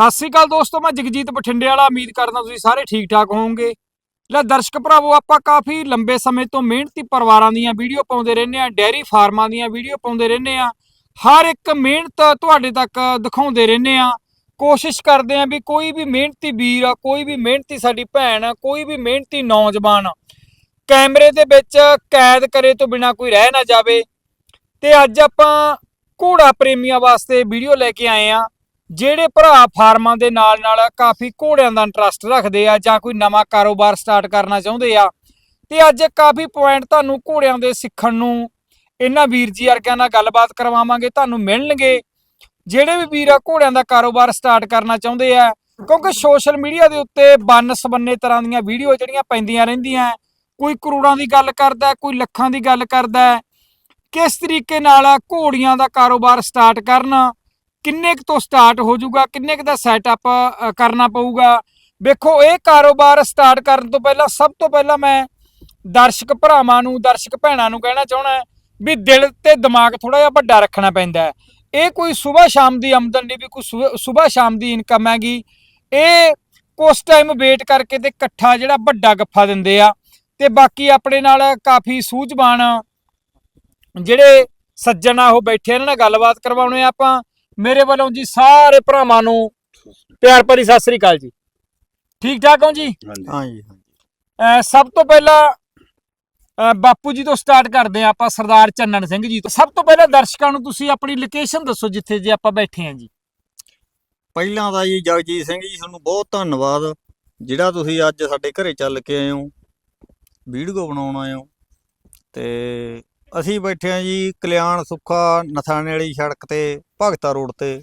ਸਤਿ ਸ੍ਰੀ ਅਕਾਲ ਦੋਸਤੋ, ਮੈਂ ਜਗਜੀਤ ਬਠਿੰਡੇ ਵਾਲਾ ਉਮੀਦ ਕਰਦਾ ਤੁਸੀਂ ਸਾਰੇ ਠੀਕ ਠਾਕ ਹੋਵੋਗੇ। ਲੈ ਦਰਸ਼ਕ ਭਰਾਵੋ, ਆਪਾਂ ਕਾਫੀ ਲੰਬੇ ਸਮੇਂ ਤੋਂ ਮਿਹਨਤੀ ਪਰਿਵਾਰਾਂ ਦੀਆਂ ਵੀਡੀਓ ਪਾਉਂਦੇ ਰਹਿੰਦੇ ਆ ਡੈਰੀ ਫਾਰਮਾਂ ਦੀਆਂ ਵੀਡੀਓ ਪਾਉਂਦੇ ਰਹਿੰਦੇ ਆ ਹਰ ਇੱਕ ਮਿਹਨਤ ਤੁਹਾਡੇ ਤੱਕ ਦਿਖਾਉਂਦੇ ਰਹਿੰਦੇ ਆ ਕੋਸ਼ਿਸ਼ ਕਰਦੇ ਆ ਵੀ ਕੋਈ ਵੀ ਮਿਹਨਤੀ ਵੀਰ ਆ ਕੋਈ ਵੀ ਮਿਹਨਤੀ ਸਾਡੀ ਭੈਣ, ਕੋਈ ਵੀ ਮਿਹਨਤੀ ਨੌਜਵਾਨ ਕੈਮਰੇ ਦੇ ਵਿੱਚ ਕੈਦ ਕਰੇ ਤੋਂ ਬਿਨਾ ਕੋਈ ਰਹਿ ਨਾ ਜਾਵੇ। ਤੇ ਅੱਜ ਆਪਾਂ ਘੋੜਾ ਪ੍ਰੇਮੀਆਂ ਵਾਸਤੇ ਵੀਡੀਓ ਲੈ ਕੇ ਆਏ ਆ ਜਿਹੜੇ ਭਰਾ ਫਾਰਮਾਂ ਦੇ ਨਾਲ ਨਾਲ ਕਾਫੀ ਘੋੜਿਆਂ ਦਾ ਇੰਟਰਸਟ ਰੱਖਦੇ ਆ ਜਾਂ ਕੋਈ ਨਵਾਂ ਕਾਰੋਬਾਰ ਸਟਾਰਟ ਕਰਨਾ ਚਾਹੁੰਦੇ ਆ, ਤੇ ਅੱਜ ਕਾਫੀ ਪੁਆਇੰਟ ਤੁਹਾਨੂੰ ਘੋੜਿਆਂ ਦੇ ਸਿੱਖਣ ਨੂੰ, ਇਹਨਾਂ ਵੀਰ ਜੀ ਵਰਗਿਆਂ ਨਾਲ ਗੱਲਬਾਤ ਕਰਵਾਵਾਂਗੇ, ਤੁਹਾਨੂੰ ਮਿਲਣਗੇ। ਜਿਹੜੇ ਵੀ ਵੀਰ ਆ, ਘੋੜਿਆਂ ਦਾ ਕਾਰੋਬਾਰ ਸਟਾਰਟ ਕਰਨਾ ਚਾਹੁੰਦੇ ਆ, ਕਿਉਂਕਿ ਸੋਸ਼ਲ ਮੀਡੀਆ ਦੇ ਉੱਤੇ ਬੰਨ ਸਬੰਨੇ ਤਰ੍ਹਾਂ ਦੀਆਂ ਵੀਡੀਓ ਜਿਹੜੀਆਂ ਪੈਂਦੀਆਂ ਰਹਿੰਦੀਆਂ, ਕੋਈ ਕਰੋੜਾਂ ਦੀ ਗੱਲ ਕਰਦਾ, ਕੋਈ ਲੱਖਾਂ ਦੀ ਗੱਲ ਕਰਦਾ, ਕਿਸ ਤਰੀਕੇ ਨਾਲ ਘੋੜੀਆਂ ਦਾ ਕਾਰੋਬਾਰ ਸਟਾਰਟ ਕਰਨਾ ਕਿੰਨੇ ਕੁ ਤੋਂ ਸਟਾਰਟ ਹੋ ਜਾਊਗਾ ਕਿੰਨੇ ਕੁ ਦਾ ਸੈਟਅਪ ਕਰਨਾ ਪਊਗਾ? ਵੇਖੋ ਇਹ ਕਾਰੋਬਾਰ ਸਟਾਰਟ ਕਰਨ ਤੋਂ ਪਹਿਲਾਂ ਸਭ ਤੋਂ ਪਹਿਲਾਂ ਮੈਂ ਦਰਸ਼ਕ ਭਰਾਵਾਂ ਨੂੰ ਦਰਸ਼ਕ ਭੈਣਾਂ ਨੂੰ ਕਹਿਣਾ ਚਾਹਣਾ ਵੀ ਦਿਲ ਤੇ ਦਿਮਾਗ ਥੋੜਾ ਜਿਹਾ ਵੱਡਾ ਰੱਖਣਾ ਪੈਂਦਾ ਇਹ ਕੋਈ ਸਵੇਰ ਸ਼ਾਮ ਦੀ ਆਮਦਨ ਨਹੀਂ ਵੀ ਕੋਈ ਸਵੇਰ ਸ਼ਾਮ ਦੀ ਇਨਕਮ ਹੈਗੀ। ਇਹ ਕੁਛ ਟਾਈਮ ਵੇਟ ਕਰਕੇ ਤੇ ਇਕੱਠਾ ਜਿਹੜਾ ਵੱਡਾ ਗੱਫਾ ਦਿੰਦੇ ਆ। ਤੇ ਬਾਕੀ ਆਪਣੇ ਨਾਲ ਕਾਫੀ ਸੂਝਵਾਨ ਜਿਹੜੇ ਸੱਜਣ ਆ ਉਹ ਬੈਠੇ ਆ, ਇਹਨਾਂ ਨਾਲ ਗੱਲਬਾਤ ਕਰਵਾਉਣੇ ਆ ਆਪਾਂ। ਮੇਰੇ ਵੱਲੋਂ ਜੀ ਸਾਰੇ ਭਰਾਵਾਂ ਨੂੰ ਪਿਆਰ ਭਰੀ ਸਤਿ ਸ੍ਰੀ ਅਕਾਲ ਜੀ। ਠੀਕ ਠਾਕ ਹੋ ਜੀ? ਹਾਂਜੀ। ਹਾਂਜੀ ਸਭ ਤੋਂ ਪਹਿਲਾਂ ਬਾਪੂ ਜੀ ਤੋਂ ਸਟਾਰਟ ਕਰਦੇ ਆ ਆਪਾਂ ਸਰਦਾਰ ਚੰਨਣ ਸਿੰਘ ਜੀ ਤੋਂ। ਸਭ ਤੋਂ ਪਹਿਲਾਂ ਦਰਸ਼ਕਾਂ ਨੂੰ ਤੁਸੀਂ ਆਪਣੀ ਲੋਕੇਸ਼ਨ ਦੱਸੋ ਜਿੱਥੇ ਜੇ ਆਪਾਂ ਬੈਠੇ ਆ ਜੀ। ਪਹਿਲਾਂ ਤਾਂ ਜੀ ਜਗਜੀਤ ਸਿੰਘ ਜੀ ਤੁਹਾਨੂੰ ਬਹੁਤ ਧੰਨਵਾਦ। ਜਿਹੜਾ ਤੁਸੀਂ ਅੱਜ ਸਾਡੇ ਘਰੇ ਚੱਲ ਕੇ ਆਏ ਹੋ ਵੀਡੀਓ ਬਣਾਉਣ ਆਏ ਹੋ ਤੇ ਅਸੀਂ ਬੈਠੇ ਆ ਜੀ ਕਲਿਆਣ ਸੁੱਖਾ ਨਥਾਣੇ ਵਾਲੀ ਸੜਕ ਤੇ। ਭਗਤਾ ਰੋਡ ਤੇ।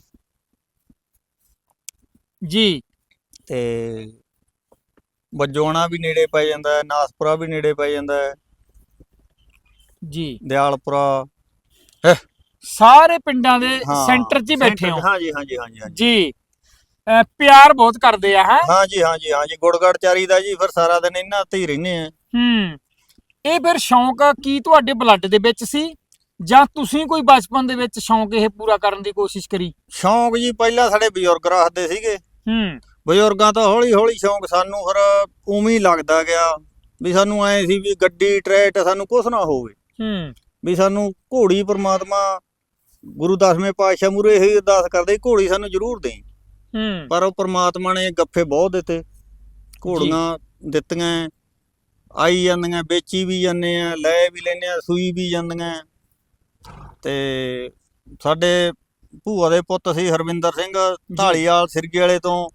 ਜੀ। ਤੇ ਬੱਜੋਣਾ ਵੀ ਨੇੜੇ ਪੈ ਜਾਂਦਾ ਹੈ ਨਾਸਪੁਰਾ ਵੀ ਨੇੜੇ ਪੈ ਜਾਂਦਾ ਹੈ। ਜੀ। ਦਿਆਲਪੁਰਾ। ਸਾਰੇ ਪਿੰਡਾਂ ਦੇ ਹਾਂ, ਸੈਂਟਰ 'ਚ ਹੀ ਬੈਠੇ ਹੋ। ਹਾਂਜੀ ਹਾਂਜੀ ਹਾਂਜੀ ਹਾਂਜੀ ਜੀ ਅਹ ਪਿਆਰ ਬਹੁਤ ਕਰਦੇ ਆ ਹੈ? ਹਾਂਜੀ ਹਾਂਜੀ ਹਾਂਜੀ ਗੁੜਗੜ ਚਾਰੀ ਦਾ ਜੀ ਫਿਰ ਸਾਰਾ ਦਿਨ ਇਹਨਾਂ ਤੇ ਹੀ ਰਹਿੰਦੇ ਆ। ਹੂੰ। ਇਹ ਫਿਰ ਸ਼ੌਂਕ ਕੀ ਤੁਹਾਡੇ ਬਲੱਡ ਦੇ ਵਿੱਚ ਸੀ? ਜਾਂ ਤੁਸੀਂ ਕੋਈ ਬਚਪਨ ਦੇ ਵਿੱਚ ਸ਼ੌਂਕ ਇਹ ਪੂਰਾ ਕਰਨ ਦੀ ਕੋਸ਼ਿਸ਼ ਕਰੀ? ਸ਼ੌਂਕ ਜੀ ਪਹਿਲਾਂ ਸਾਡੇ ਬਜ਼ੁਰਗ ਰੱਖਦੇ ਸੀਗੇ। ਹੂੰ। ਬਜ਼ੁਰਗਾਂ ਤੋਂ ਹੌਲੀ ਹੌਲੀ ਸ਼ੌਂਕ ਸਾਨੂੰ ਫਿਰ ਉਵੇਂ ਹੀ ਲੱਗਦਾ ਗਿਆ ਵੀ ਸਾਨੂੰ ਐ ਸੀ ਵੀ ਗੱਡੀ ਟਰੈਟ ਸਾਨੂੰ ਕੁਛ ਨਾ ਹੋਵੇ। ਹੂੰ। ਵੀ ਸਾਨੂੰ ਘੋੜੀ ਪ੍ਰਮਾਤਮਾ ਗੁਰੂ ਦਸਵੇਂ ਪਾਤਸ਼ਾਹ ਮੂਰੇ ਇਹ ਅਰਦਾਸ ਕਰਦੇ ਘੋੜੀ ਸਾਨੂੰ ਜ਼ਰੂਰ ਦੇਈ। ਹੂੰ। ਪਰ ਉਹ ਪ੍ਰਮਾਤਮਾ ਨੇ ਗੱਫੇ ਬਹੁਤ ਦਿੱਤੇ। ਘੋੜੀਆਂ ਦਿੱਤੀਆਂ ਆਈ ਜਾਂਦੀਆਂ ਵੇਚੀ ਵੀ ਜਾਂਦੇ ਆ ਲੈ ਵੀ ਲੈਂਦੇ ਆ ਸੂਈ ਵੀ ਜਾਂਦੀਆਂ। ਤੇ ਸਾਡੇ ਭੂਆ ਦੇ ਪੁੱਤ ਸੀ ਹਰਵਿੰਦਰ ਸਿੰਘ ਢਾਲੀਵਾਲ ਸਿਰਗੇ ਵਾਲੇ ਤੋਂ।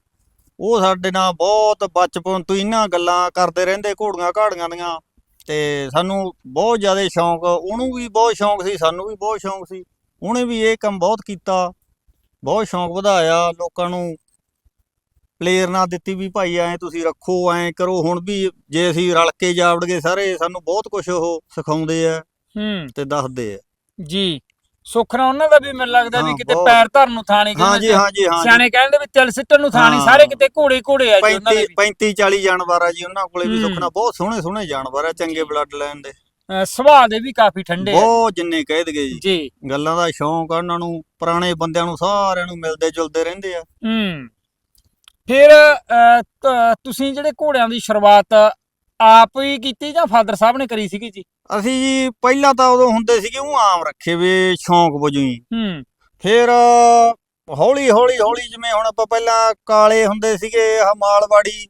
ਉਹ ਸਾਡੇ ਨਾਲ ਬਹੁਤ ਬਚਪਨ ਤੋਂ ਇਹਨਾਂ ਗੱਲਾਂ ਕਰਦੇ ਰਹਿੰਦੇ ਘੋੜੀਆਂ ਘਾੜੀਆਂ ਦੀਆਂ। ਤੇ ਸਾਨੂੰ ਬਹੁਤ ਜ਼ਿਆਦਾ ਸ਼ੌਂਕ ਉਹਨੂੰ ਵੀ ਬਹੁਤ ਸ਼ੌਂਕ ਸੀ ਸਾਨੂੰ ਵੀ ਬਹੁਤ ਸ਼ੌਂਕ ਸੀ। ਉਹਨੇ ਵੀ ਇਹ ਕੰਮ ਬਹੁਤ ਕੀਤਾ। ਬਹੁਤ ਸ਼ੌਂਕ ਵਧਾਇਆ ਲੋਕਾਂ ਨੂੰ। ਪ੍ਰੇਰਨਾ ਦਿੱਤੀ ਵੀ ਭਾਈ ਐ ਤੁਸੀਂ ਰੱਖੋ ਐ ਕਰੋ। ਹੁਣ ਵੀ ਜੇ ਅਸੀਂ ਰਲ ਕੇ ਜਾਵੜ ਗਏ ਸਾਰੇ ਸਾਨੂੰ ਬਹੁਤ ਕੁਝ ਉਹ ਸਿਖਾਉਂਦੇ ਆ ਹੂੰ। ਤੇ ਦੱਸਦੇ ਆ। ਜੀ। ਸੁਖਣਾ ਉਹਨਾਂ ਦਾ ਵੀ ਮੈਨੂੰ ਲੱਗਦਾ ਵੀ ਹਾਂ, ਕਿਤੇ ਬਹੁਤ। ਪੈਰ ਧਰਨ ਨੂੰ ਥਾਂ ਨਹੀਂ ਹਾਂਜੀ ਹਾਂਜੀ ਹਾਂਜੀ। ਸਿਆਣੇ ਕਹਿੰਦੇ ਵੀ ਤਿਲ ਸਿੱਟਣ ਨੂੰ ਥਾਂ ਨਹੀਂ ਹਾਂ। ਸਾਰੇ ਕਿਤੇ ਘੋੜੇ ਘੋੜੇ ਆ ਜੀ ਉਹਨਾਂ ਦੇ 35 35 40 ਜਾਨਵਰ ਆ ਜੀ ਉਹਨਾਂ ਕੋਲੇ ਵੀ ਹੂੰ। ਸੁਖਣਾ ਬਹੁਤ ਸੋਹਣੇ ਸੋਹਣੇ ਜਾਨਵਰ ਆ ਚੰਗੇ ਬਲੱਡ ਲਾਈਨ ਦੇ। ਅਹ ਸੁਭਾਅ ਦੇ ਵੀ ਕਾਫੀ ਠੰਡੇ ਆ। ਬਹੁਤ ਜਿੰਨੇ ਕਹਿ ਦਗੇ ਜੀ। ਜੀ। ਗੱਲਾਂ ਦਾ ਸ਼ੌਂਕ ਆ ਉਹਨਾਂ ਨੂੰ ਪੁਰਾਣੇ ਬੰਦਿਆਂ ਨੂੰ ਸਾਰਿਆਂ ਨੂੰ ਮਿਲਦੇ ਜੁਲਦੇ ਰਹਿੰਦੇ ਆ। ਹੂੰ। ਫਿਰ ਅਹ, ਤ- ਤੁਸੀਂ ਜਿਹੜੇ ਘੋੜਿਆਂ ਦੀ ਸ਼ੁਰੂਆਤ ਆਪ ਹੀ ਕੀਤੀ ਜਾਂ ਫਾਦਰ ਸਾਹਿਬ ਨੇ ਕਰੀ ਸੀਗੀ ਜੀ? ਅਸੀਂ ਜੀ ਪਹਿਲਾਂ ਤਾਂ ਉਦੋਂ ਹੁੰਦੇ ਸੀਗੇ ਉਹ ਆਮ ਰੱਖੇ ਵੇ ਸ਼ੌਂਕ ਵਜੋਂ ਹੀ। ਹੂੰ। ਫਿਰ ਹੌਲੀ ਹੌਲੀ ਹੌਲੀ ਜਿਵੇਂ ਹੁਣ ਆਪਾਂ ਪਹਿਲਾਂ ਕਾਲੇ ਹੁੰਦੇ ਸੀਗੇ ਆਹ ਮਾਲਵਾੜੀ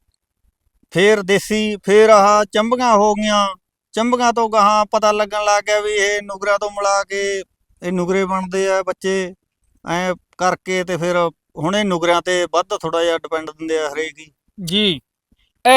ਫਿਰ ਦੇਸੀ ਫਿਰ ਆਹ ਚੰਬੀਆਂ ਹੋ ਗਈਆਂ। ਚੰਬੀਆਂ ਤੋਂ ਗਾਹਾਂ ਪਤਾ ਲੱਗਣ ਲੱਗ ਗਿਆ ਵੀ ਇਹ ਨੁਗਰਾ ਤੋਂ ਮਿਲਾ ਕੇ ਇਹ ਨੁਗਰੇ ਬਣਦੇ ਆ ਬੱਚੇ। ਐ ਕਰਕੇ ਤੇ ਫਿਰ ਹੁਣ ਇਹ ਨੁਗਰਿਆਂ ਤੇ ਵੱਧ ਥੋੜਾ ਜਿਹਾ ਡਿਪੈਂਡ ਦਿੰਦੇ ਆ ਹਰੇਕ ਹੀ। ਜੀ।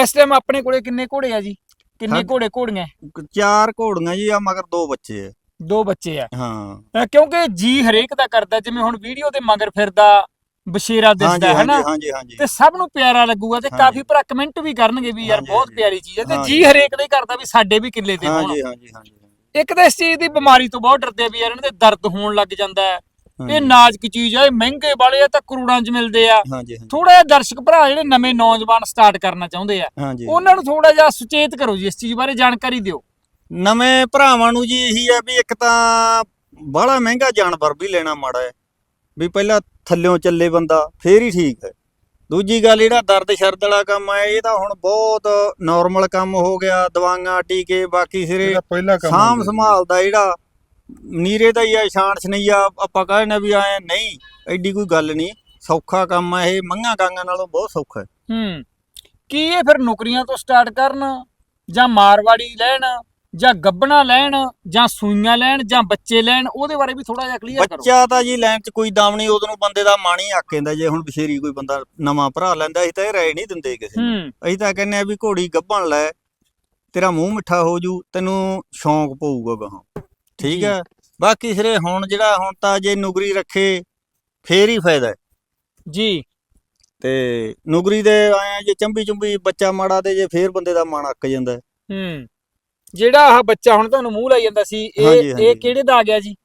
ਇਸ ਟਾਈਮ ਆਪਣੇ ਕੋਲੇ ਕਿੰਨੇ ਘੋੜੇ ਆ ਜੀ? ਕਿੰਨੇ ਹਾਂ। ਘੋੜੇ ਘੋੜੀਆਂ? ਚਾਰ ਘੋੜੀਆਂ ਜੀ ਆ ਮਗਰ ਦੋ ਬੱਚੇ ਆ। ਦੋ ਬੱਚੇ ਆ। ਹਾਂ। ਅਹ, ਕਿਉਂਕਿ ਜੀ ਹਰੇਕ ਦਾ ਕਰਦਾ ਜਿਵੇਂ ਹੁਣ ਵੀਡੀਓ ਤੇ ਮਗਰ ਫਿਰਦਾ ਬਸ਼ੇਰਾ ਹਾਂਜੀ ਦਿਸਦਾ ਹੈ ਨਾ ਹਾਂਜੀ ਹਾਂਜੀ ਹਾਂਜੀ। ਤੇ ਸਭ ਨੂੰ ਪਿਆਰਾ ਲੱਗੂਗਾ ਤੇ ਹਾਂਜੀ। ਕਾਫੀ ਭਰਾ ਕਮੈਂਟ ਵੀ ਕਰਨਗੇ ਵੀ ਯਾਰ ਹਾਂਜੀ, ਬਹੁਤ ਹਾਂਜੀ। ਪਿਆਰੀ ਚੀਜ਼ ਹੈ ਤੇ ਹਾਂਜੀ। ਜੀ ਹਰੇਕ ਦਾ ਹੀ ਕਰਦਾ ਵੀ ਸਾਡੇ ਵੀ ਕਿੱਲੇ ਤੇ ਹੋਣ। ਹਾਂਜੀ ਹਾਂਜੀ ਹਾਂਜੀ। ਇੱਕ ਤਾਂ ਇਸ ਚੀਜ਼ ਦੀ ਬਿਮਾਰੀ ਤੋਂ ਬਹੁਤ ਡਰਦੇ ਆ ਵੀ ਯਾਰ ਇਹਨਾਂ ਦੇ ਦਰਦ ਹੋਣ ਲੱਗ ਜਾਂਦਾ ਹੈ। ਇਹ ਨਾਜ਼ੁਕ ਚੀਜ਼ ਆ ਇਹ ਮਹਿੰਗੇ ਵਾਲੇ ਆ ਤਾਂ ਕਰੋੜਾਂ 'ਚ ਮਿਲਦੇ ਆ। ਹਾਂਜੀ ਹਾਂਜੀ। ਥੋੜਾ ਜਿਹਾ ਦਰਸ਼ਕ ਭਰਾ ਜਿਹੜੇ ਨਵੇਂ ਨੌਜਵਾਨ ਸਟਾਰਟ ਕਰਨਾ ਚਾਹੁੰਦੇ ਆ ਹਾਂਜੀ ਉਹਨਾਂ ਨੂੰ ਥੋੜਾ ਜਿਹਾ ਸੁਚੇਤ ਕਰੋ ਜੀ ਇਸ ਚੀਜ਼ ਬਾਰੇ ਜਾਣਕਾਰੀ ਦਿਓ। ਨਵੇਂ ਭਰਾਵਾਂ ਨੂੰ ਜੀ ਇਹੀ ਹੈ ਵੀ ਇੱਕ ਤਾਂ ਬੜਾ ਮਹਿੰਗਾ ਜਾਨਵਰ ਵੀ ਲੈਣਾ ਮਾੜਾ ਹੈ ਵੀ ਪਹਿਲਾਂ ਥੱਲਿਓਂ ਚੱਲੇ ਬੰਦਾ ਫੇਰ ਹੀ ਠੀਕ ਹੈ। ਦੂਜੀ ਗੱਲ ਜਿਹੜਾ ਦਰਦ ਸ਼ਰਦ ਵਾਲਾ ਕੰਮ ਹੈ ਇਹ ਤਾਂ ਹੁਣ ਬਹੁਤ ਨਾਰਮਲ ਕੰਮ ਹੋ ਗਿਆ ਦਵਾਈਆਂ ਟੀਕੇ ਬਾਕੀ ਸਿਰੇ ਇਹਦਾ ਪਹਿਲਾ ਕੰਮ ਸਾਂਭ। ਸੰਭਾਲ ਦਾ ਜਿਹੜਾ ਨੀਰੇ ਦਾ ਹੀ ਆ ਸ਼ਾਨ ਸਨਈਆ ਆਪਾਂ ਕਹਿੰਦੇ ਵੀ ਐ ਨਹੀਂ ਐਡੀ ਕੋਈ ਗੱਲ ਨਹੀਂ ਸੌਖਾ ਕੰਮ ਹੈ ਇਹ ਮੰਗਾ ਗਾਂਗਾ ਨਾਲੋਂ ਬਹੁਤ ਸੌਖਾ ਹੈ। ਹੂੰ ਕੀ ਇਹ ਫਿਰ ਨੌਕਰੀਆਂ ਤੋਂ ਸਟਾਰਟ ਕਰਨ ਜਾਂ ਮਾਰਵਾੜੀ ਲੈਣ ਜਾਂ ਗੱਬਣਾ ਲੈਣ ਜਾਂ ਸੂਈਆਂ ਲੈਣ ਜਾਂ ਬੱਚੇ ਲੈਣ ਉਹਦੇ ਬਾਰੇ ਵੀ ਥੋੜਾ ਜਿਹਾ ਕਲੀਅਰ ਕਰੋ। ਬੱਚਾ ਤਾਂ ਜੀ ਲੈਣ ਚ ਕੋਈ ਦਮ ਨਹੀਂ ਉਦੋਂ ਬੰਦੇ ਦਾ ਮਨ ਹੀ ਆਕ ਜਾਂਦਾ ਜੇ ਹੁਣ ਬਸ਼ੇਰੀ ਕੋਈ ਬੰਦਾ ਨਵਾਂ ਭਰਾ ਲੈਂਦਾ ਅਸੀਂ ਤਾਂ ਇਹ ਰਾਏ ਨਹੀਂ ਦਿੰਦੇ ਕਿਸੇ ਨੂੰ। ਅਸੀਂ ਤਾਂ ਕਹਿੰਦੇ ਆ ਵੀ ਘੋੜੀ ਗੱਭਣ ਲੈ ਤੇਰਾ ਮੂੰਹ ਮਿੱਠਾ ਹੋ ਜੂ ਤੈਨੂੰ ਸ਼ੌਂਕ ਪਊਗਾ ਗਾਹਾਂ। ਠੀਕ। ਹੈ। ਬਾਕੀ ਸਿਰੇ ਹੁਣ ਜਿਹੜਾ ਹੁਣ ਤਾਂ ਜੇ ਨੁਗਰੀ ਰੱਖੇ ਫੇਰ ਹੀ ਫਾਇਦਾ ਹੈ। ਜੀ। ਤੇ ਨੁਗਰੀ ਦੇ ਆਏ ਜੇ ਚੰਬੀ ਚੁੰਬੀ ਬੱਚਾ ਮਾੜਾ ਤੇ ਜੇ ਫੇਰ ਬੰਦੇ ਦਾ ਮਨ ਅੱਕ ਜਾਂਦਾ ਹੈ। ਹੂੰ। ਜਿਹੜਾ ਆਹ ਬੱਚਾ ਹੁਣ ਤੁਹਾਨੂੰ ਮੂੰਹ ਲਾਈ ਜਾਂਦਾ ਸੀ ਇਹ ਹਾਂਜੀ। ਇਹ ਕਿਹੜੇ ਦਾ ਆ ਗਿਆ ਜੀ?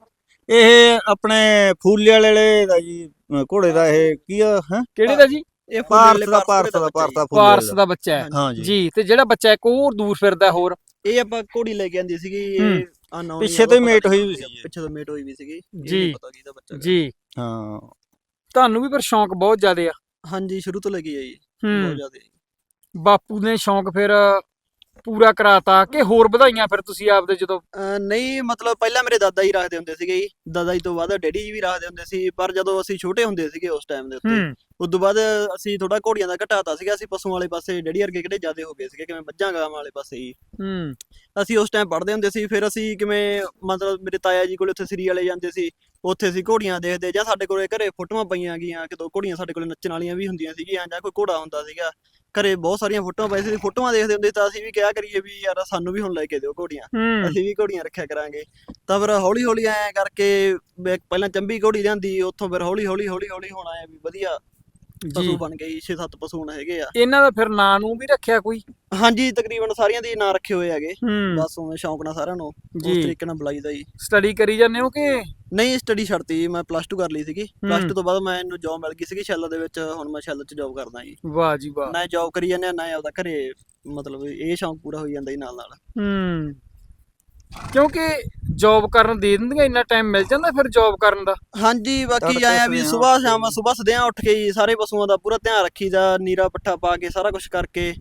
ਇਹ ਆਪਣੇ ਫੂਲੇ ਵਾਲੇ ਦਾ ਜੀ ਘੋੜੇ ਦਾ ਇਹ ਕੀ ਆ ਹੈ? ਕਿਹੜੇ ਦਾ ਜੀ? ਇਹ ਭਾਰਤ ਦਾ ਭਾਰਤ ਦਾ ਭਾਰਤ ਦਾ ਫੂਲੇ ਪਾਰਸ ਦਾ ਬੱਚਾ ਹੈ। ਹਾਂ ਜੀ ਜੀ ਤੇ ਜਿਹੜਾ ਬੱਚਾ ਇੱਕ ਹੋਰ ਦੂਰ ਫਿਰਦਾ ਹੋਰ? ਇਹ ਆਪਾਂ ਘੋੜੀ ਲੈ ਕੇ ਆਂਦੀ ਸੀਗੀ। ਇਹ unknown ਪਿੱਛੇ ਆ, ਤੋਂ ਹੀ ਮੇਟ ਹੋਈ ਹੋਈ ਸੀ ਇਹ। ਪਿੱਛੇ ਤੋਂ ਮੇਟ ਹੋਈ ਵੀ ਸੀਗੀ। ਇਹ ਜੀ। ਨਹੀਂ ਪਤਾ ਕਿਹਦਾ ਬੱਚਾ ਹੈਗਾ। ਜੀ ਹਾਂ। ਤੁਹਾਨੂੰ ਵੀ ਪਰ ਸ਼ੌਂਕ ਬਹੁਤ ਜ਼ਿਆਦਾ ਆ। ਹਾਂਜੀ ਸ਼ੁਰੂ ਤੋਂ ਲੱਗੀ ਆਈ ਬਹੁਤ ਹੂੰ। ਜ਼ਿਆਦਾ ਬਾਪੂ ਨੇ ਸ਼ੌਂਕ ਫਿਰ ਪੂਰਾ ਕਰਾਤਾ ਕਿ ਹੋਰ ਵਧਾਈਆਂ ਫਿਰ ਤੁਸੀਂ ਆਪਦੇ ਜਦੋਂ? ਅਹ ਨਹੀਂ ਮਤਲਬ ਪਹਿਲਾਂ ਮੇਰੇ ਦਾਦਾ ਜੀ ਰੱਖਦੇ ਹੁੰਦੇ ਸੀਗੇ ਜੀ। ਦਾਦਾ ਜੀ ਤੋਂ ਬਾਅਦ ਡੈਡੀ ਜੀ ਵੀ ਰੱਖਦੇ ਹੁੰਦੇ ਸੀ ਪਰ ਜਦੋਂ ਅਸੀਂ ਛੋਟੇ ਹੁੰਦੇ ਸੀਗੇ ਉਸ ਟਾਈਮ ਦੇ ਉੱਤੇ ਹੂੰ। ਉਸ ਤੋਂ ਬਾਅਦ ਅਸੀਂ ਥੋੜਾ ਘੋੜੀਆਂ ਦਾ ਘਟਾਤਾ ਸੀਗਾ ਅਸੀਂ ਪਸ਼ੂਆਂ ਵਾਲੇ ਪਾਸੇ ਡੈਡੀ ਵਰਗੇ ਕਿਹੜੇ ਜ਼ਿਆਦੇ ਹੋ ਗਏ ਸੀਗੇ ਕਿਵੇਂ ਮੱਝਾਂ ਗਾਵਾਂ ਵਾਲੇ ਪਾਸੇ ਜੀ। ਹੂੰ। ਅਸੀਂ ਉਸ ਟਾਈਮ ਪੜ੍ਹਦੇ ਹੁੰਦੇ ਸੀ ਫਿਰ ਅਸੀਂ ਕਿਵੇਂ ਮਤਲਬ ਮੇਰੇ ਤਾਇਆ ਜੀ ਕੋਲੇ ਉੱਥੇ ਸ੍ਰੀ ਵਾਲੇ ਜਾਂਦੇ ਸੀ ਉੱਥੇ ਅਸੀਂ ਘੋੜੀਆਂ ਦੇਖਦੇ ਜਾਂ ਸਾਡੇ ਕੋਲੇ ਘਰੇ ਫੋਟੋਆਂ ਪਈਆਂ ਗਈਆਂ ਕਿਦੋਂ ਘੋੜੀਆਂ ਸਾਡੇ ਕੋਲੇ ਨੱਚਣ ਵਾਲੀਆਂ ਵੀ ਹੁੰਦੀਆਂ ਸੀਗੀਆਂ ਜਾਂ ਕੋਈ ਘੋੜਾ ਹੁੰਦਾ ਸੀਗਾ। ਘਰੇ ਬਹੁਤ ਸਾਰੀਆਂ ਫੋਟੋਆਂ ਪਈਆਂ ਸੀ ਫੋਟੋਆਂ ਦੇਖਦੇ ਹੁੰਦੇ ਤਾਂ ਅਸੀਂ ਵੀ ਕਿਹਾ ਕਰੀਏ ਵੀ ਯਾਰ ਸਾਨੂੰ ਵੀ ਹੁਣ ਲੈ ਕੇ ਦਿਓ ਘੋੜੀਆਂ। ਹੂੰ। ਅਸੀਂ ਵੀ ਘੋੜੀਆਂ ਰੱਖਿਆ ਕਰਾਂਗੇ। ਤਾਂ ਫਿਰ ਹੌਲੀ ਹੌਲੀ ਐ ਕਰਕੇ ਵੀ ਪਹਿਲਾਂ ਚੰਬੀ ਘੋੜੀ ਲਿਆਂਦੀ ਉੱਥੋਂ ਫਿਰ ਹੌਲੀ ਹੌਲੀ ਹੌਲੀ ਹੌਲੀ ਹੁਣ ਆਇਆ ਵੀ ਵਧੀਆ ਪਸ਼ੂ ਬਣ ਗਏ 6-7 ਪਸ਼ੂ ਹੁਣ ਹੈਗੇ ਆ। ਇਹਨਾਂ ਦਾ ਫਿਰ ਨਾਂ ਨੂੰ ਵੀ ਰੱਖਿਆ ਕੋਈ? ਹਾਂਜੀ ਤਕਰੀਬਨ ਸਾਰੀਆਂ ਦੇ ਨਾਂ ਰੱਖੇ ਹੋਏ ਹੈਗੇ। ਹੂੰ। ਬਸ ਉਵੇਂ ਸ਼ੌਂਕ ਨਾਲ ਸਾਰਿਆਂ ਨੂੰ ਉਸ ਤਰੀਕੇ ਨਾਲ ਬੁਲਾਈਦਾ ਜੀ। ਸਟੱਡੀ ਕਰੀ ਜਾਂਦੇ ਹੋ ਕਿ? ਨਹੀਂ ਸਟੱਡੀ ਛੱਡਤੀ ਮੈਂ ਪਲੱਸ 2 ਕਰ ਲਈ ਸੀਗੀ। ਪਲੱਸ ਹੂੰ। 2 ਤੋਂ ਬਾਅਦ ਮੈਨੂੰ ਜੌਬ ਮਿਲ ਗਈ ਸੀਗੀ ਸ਼ੈਲ ਦੇ ਵਿੱਚ ਹੁਣ ਮੈਂ ਸ਼ੈਲ 'ਚ ਜੌਬ ਕਰਦਾ ਜੀ। ਵਾਹ ਜੀ ਵਾਹ। ਨਾ ਜੌਬ ਕਰੀ ਜਾਂਦੇ ਆ ਨਾ ਆਪਦਾ ਘਰੇ ਮਤਲਬ ਇਹ ਸ਼ੌਂਕ ਪੂਰਾ ਹੋਈ ਜਾਂਦਾ ਜੀ ਨਾਲ ਨਾਲ ਹੂੰ। ਕਿਉਂਕਿ ਜੌਬ ਕਰਨ ਦੇ ਦਿੰਦੀਆਂ ਇੰਨਾ ਟਾਈਮ ਮਿਲ ਜਾਂਦਾ ਫਿਰ ਜੌਬ ਕਰਨ ਦਾ। ਹਾਂਜੀ ਬਾਕੀ ਆਇਆ ਵੀ ਸਵੇਰੇ ਸ਼ਾਮ ਸਵੇਰ ਸਦਿਆਂ ਉੱਠ ਕੇ ਜੀ ਸਾਰੇ ਪਸ਼ੂਆਂ ਦਾ ਪੂਰਾ ਧਿਆਨ ਰੱਖੀਦਾ ਨੀਰਾ ਪੱਠਾ ਪਾ ਕੇ ਸਾਰਾ ਕੁਝ ਕਰਕੇ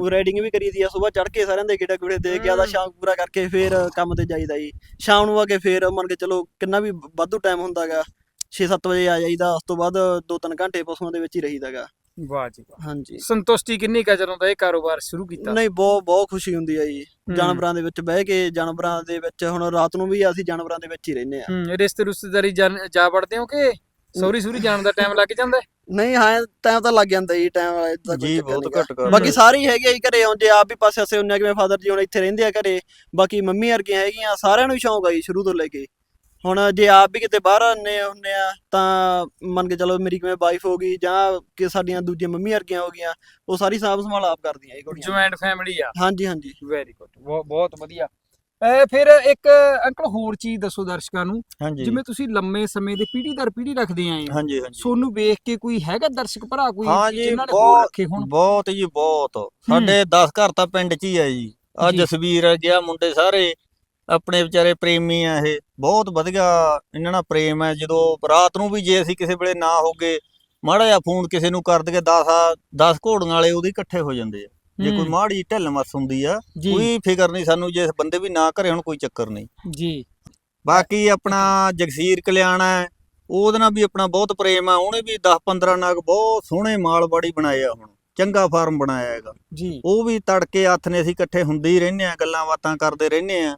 ਉਹ ਰਾਈਡਿੰਗ ਵੀ ਕਰੀਦੀ ਆ ਸਵੇਰ ਚੜ ਕੇ ਸਾਰਿਆਂ ਦੇ ਗੇੜਾ ਗੂੜੇ ਦੇ ਕੇ ਆਦਾ। ਸ਼ੌਂਕ ਪੂਰਾ ਕਰਕੇ ਫੇਰ ਕੰਮ ਤੇ ਜਾਈਦਾ ਜੀ। ਸ਼ਾਮ ਨੂੰ ਆ ਕੇ ਫੇਰ ਮੰਨ ਕੇ ਚਲੋ ਕਿੰਨਾ ਵੀ ਵਾਧੂ ਟਾਈਮ ਹੁੰਦਾਗਾ 6-7 ਵਜੇ ਆ ਜਾਈਦਾ ਉਸ ਤੋਂ ਬਾਅਦ 2-3 ਘੰਟੇ ਪਸ਼ੂਆਂ ਦੇ ਵਿੱਚ ਹੀ ਰਹੀਦਾਗਾ। ਵਾਹ ਜੀ ਵਾਹ। ਹਾਂਜੀ। ਸੰਤੁਸ਼ਟੀ ਕਿੰਨੀ ਕਾ ਜਦੋਂ ਦਾ ਇਹ ਕਾਰੋਬਾਰ ਸ਼ੁਰੂ ਕੀਤਾ? ਨਹੀਂ ਬਹੁਤ ਬਹੁਤ ਖੁਸ਼ੀ ਹੁੰਦੀ ਆ ਜੀ। ਜਾਨਵਰਾਂ ਦੇ ਵਿੱਚ ਬਹਿ ਕੇ ਜਾਨਵਰਾਂ ਦੇ ਵਿੱਚ ਹੁਣ ਰਾਤ ਨੂੰ ਵੀ ਅਸੀਂ ਜਾਨਵਰਾਂ ਦੇ ਵਿੱਚ ਹੀ ਰਹਿੰਦੇ ਆ। ਹੂੰ ਰਿਸ਼ਤੇ ਰੁਸ਼ਤੇਦਾਰੀ ਜਾਣ- ਜਾ ਵੜਦੇ ਹੋ ਕਿ ਸੌਰੀ ਸੂਰੀ ਜਾਣ ਦਾ ਟਾਈਮ ਲੱਗ ਜਾਂਦਾ? ਨਹੀਂ ਹਾਂ ਟਾਈਮ ਤਾਂ ਲੱਗ ਜਾਂਦਾ ਜੀ ਟਾਈਮ ਵਾਲਾ ਇਦਾਂ ਜੀ ਬਹੁਤ ਘੱਟ ਕਰ ਬਾਕੀ ਸਾਰੇ ਹੀ ਹੈਗੇ ਆ ਜੀ ਘਰੇ ਆਉਂਦੇ ਆਪ ਵੀ ਪਾਸੇ ਆਸੇ ਹੁੰਨੇ ਕਿਵੇਂ ਫਾਦਰ ਜੀ ਹੁਣ ਇੱਥੇ ਰਹਿੰਦੇ ਆ ਘਰੇ ਬਾਕੀ ਮੰਮੀ ਵਰਗੀਆਂ ਹੈਗੀਆਂ ਸਾਰਿਆਂ ਨੂੰ ਸ਼ੌਂਕ ਆ ਜੀ ਸ਼ੁਰੂ ਤੋਂ ਲੈ ਕੇ। ਹੁਣ ਜੇ ਆਪ ਵੀ ਕਿਤੇ ਬਾਹਰ ਆਨੇ ਹੁੰਨੇ ਆ ਤਾਂ ਮੰਨ ਕੇ ਚਲੋ ਮੇਰੀ ਕਿਵੇਂ ਵਾਈਫ ਹੋ ਗਈ ਜਾਂ ਕਿ ਸਾਡੀਆਂ ਦੂਜੀਆਂ ਮੰਮੀ ਵਰਗੀਆਂ ਹੋ ਗਈਆਂ ਉਹ ਸਾਰੀ ਸਾਂਭ ਸੰਭਾਲ ਆਪ ਕਰਦੀਆਂ ਇਹ ਘੋੜੀਆਂ ਜੁਆਇੰਟ ਫੈਮਿਲੀ ਆ। ਹਾਂਜੀ ਹਾਂਜੀ। ਵੈਰੀ ਗੁੱਡ ਬਹੁਤ ਵਧੀਆ। ਐ ਫਿਰ ਇੱਕ ਅੰਕਲ ਹੋਰ ਚੀਜ਼ ਦੱਸੋ ਦਰਸ਼ਕਾਂ ਨੂੰ ਜਿਵੇਂ ਤੁਸੀਂ ਲੰਮੇ ਸਮੇਂ ਦੇ ਪੀੜ੍ਹੀ ਦਰ ਪੀੜ੍ਹੀ ਰੱਖਦੇ ਆਏ ਹਾਂਜੀ ਹਾਂਜੀ। ਸੋਨੂੰ ਵੇਖ ਕੇ ਕੋਈ ਹੈਗਾ ਦਰਸ਼ਕ ਭਰਾ ਕੋਈ ਜਿਨ੍ਹਾਂ ਨੇ ਹੋਰ ਬਹੁਤ- ਰੱਖੇ ਹੁਣ? ਬਹੁਤ ਜੀ ਬਹੁਤ। ਸਾਡੇ 10 ਘਰ ਤਾਂ ਪਿੰਡ 'ਚ ਹੀ ਆ ਜੀ। ਆ। ਜਸਵੀਰ ਗਿਆ ਮੁੰਡੇ ਸਾਰੇ। ਆਪਣੇ ਵਿਚਾਰੇ ਪ੍ਰੇਮੀ ਆ ਇਹ। ਬਹੁਤ ਵਧੀਆ ਇਹਨਾਂ ਨਾਲ ਪ੍ਰੇਮ ਹੈ। ਜਦੋਂ ਰਾਤ ਨੂੰ ਵੀ ਜੇ ਅਸੀਂ ਕਿਸੇ ਵੇਲੇ ਨਾ ਹੋਗੇ ਮਾੜਾ ਜਿਹਾ ਫੋਨ ਕਿਸੇ ਨੂੰ ਕਰ ਦਈਏ 10 10 ਘੋੜੀਆਂ ਵਾਲੇ ਉਹਦੇ ਇਕੱਠੇ ਹੋ ਜਾਂਦੇ ਆ। ਜੇ ਕੋਈ ਮਾੜੀ ਢਿੱਲ ਮੱਸ ਹੁੰਦੀ ਆ ਕੋਈ ਫਿਕਰ ਨਹੀਂ ਸਾਨੂੰ ਜੇ ਬੰਦੇ ਵੀ ਨਾ ਘਰੇ ਹੁਣ ਕੋਈ ਚੱਕਰ ਨਹੀਂ। ਜੀ। ਬਾਕੀ ਆਪਣਾ ਜਗਸੀਰ ਕਲਿਆਣ ਹੈ ਉਹਦੇ ਨਾਲ ਵੀ ਆਪਣਾ ਬਹੁਤ ਪ੍ਰੇਮ ਆ। ਉਹਨੇ ਵੀ 10 15 ਨਾਗ ਬਹੁਤ ਸੋਹਣੇ ਮਾਲਬਾੜੀ ਬਣਾਏ ਆ ਹੁਣ। ਚੰਗਾ ਫਾਰਮ ਬਣਾਇਆ ਹੈਗਾ। ਜੀ। ਉਹ ਵੀ ਤੜਕੇ ਹੱਥ ਨੇ ਅਸੀਂ ਇਕੱਠੇ ਹੁੰਦੇ ਹੀ ਰਹਿੰਦੇ ਆ ਗੱਲਾਂ ਬਾਤਾਂ ਕਰਦੇ ਰਹਿੰਦੇ ਆ।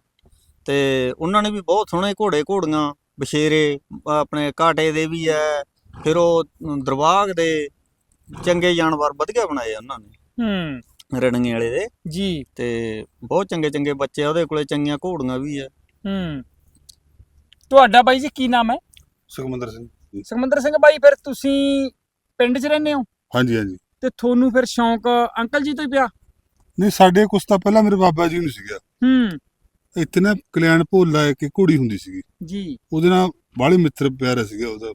ਤੇ ਉਹਨਾਂ ਨੇ ਵੀ ਬਹੁਤ ਸੋਹਣੇ ਘੋੜੇ ਘੋੜੀਆਂ ਬਸ਼ੇਰੇ ਆਪਣੇ ਕਾਟੇ ਦੇ ਵੀ ਐ ਫਿਰ ਉਹ ਅਮ, ਦਰਬਾਗ ਦੇ ਚੰਗੇ ਜਾਨਵਰ ਵਧੀਆ ਬਣਾਏ ਉਹਨਾਂ ਨੇ। ਹੂੰ। ਰਣਗੇ ਵਾਲੇ ਦੇ। ਜੀ। ਤੇ ਬਹੁਤ ਚੰਗੇ ਚੰਗੇ ਬੱਚੇ ਆ ਉਹਦੇ ਕੋਲੇ ਚੰਗੀਆਂ ਘੋੜੀਆਂ ਵੀ ਆ ਹੂੰ। ਤੁਹਾਡਾ ਬਾਈ ਜੀ ਕੀ ਨਾਮ ਹੈ ਸੁਖਮੰਦਰ ਸਿੰਘ। ਸੁਖਮੰਦਰ ਸਿੰਘ ਬਾਈ ਫਿਰ ਤੁਸੀਂ ਪਿੰਡ 'ਚ ਰਹਿੰਦੇ ਹੋ? ਹਾਂਜੀ ਹਾਂਜੀ। ਤੇ ਤੁਹਾਨੂੰ ਫਿਰ ਸ਼ੌਂਕ ਅੰਕਲ ਜੀ ਤੋਂ ਹੀ ਪਿਆ? ਨਹੀਂ ਸਾਡੇ ਕੁਛ ਤਾਂ ਪਹਿਲਾਂ ਮੇਰੇ ਬਾਬਾ ਜੀ ਨੂੰ ਸੀਗਾ। ਹੂੰ। ਇੱਥੇ ਨਾ ਕਲਿਆਣ ਭੋਲਾ ਇੱਕ ਘੋੜੀ ਹੁੰਦੀ ਸੀਗੀ। ਜੀ। ਉਹਦੇ ਨਾਲ ਬਾਹਲੇ ਮਿੱਤਰ ਪਿਆਰਾ ਸੀਗਾ ਉਹਦਾ।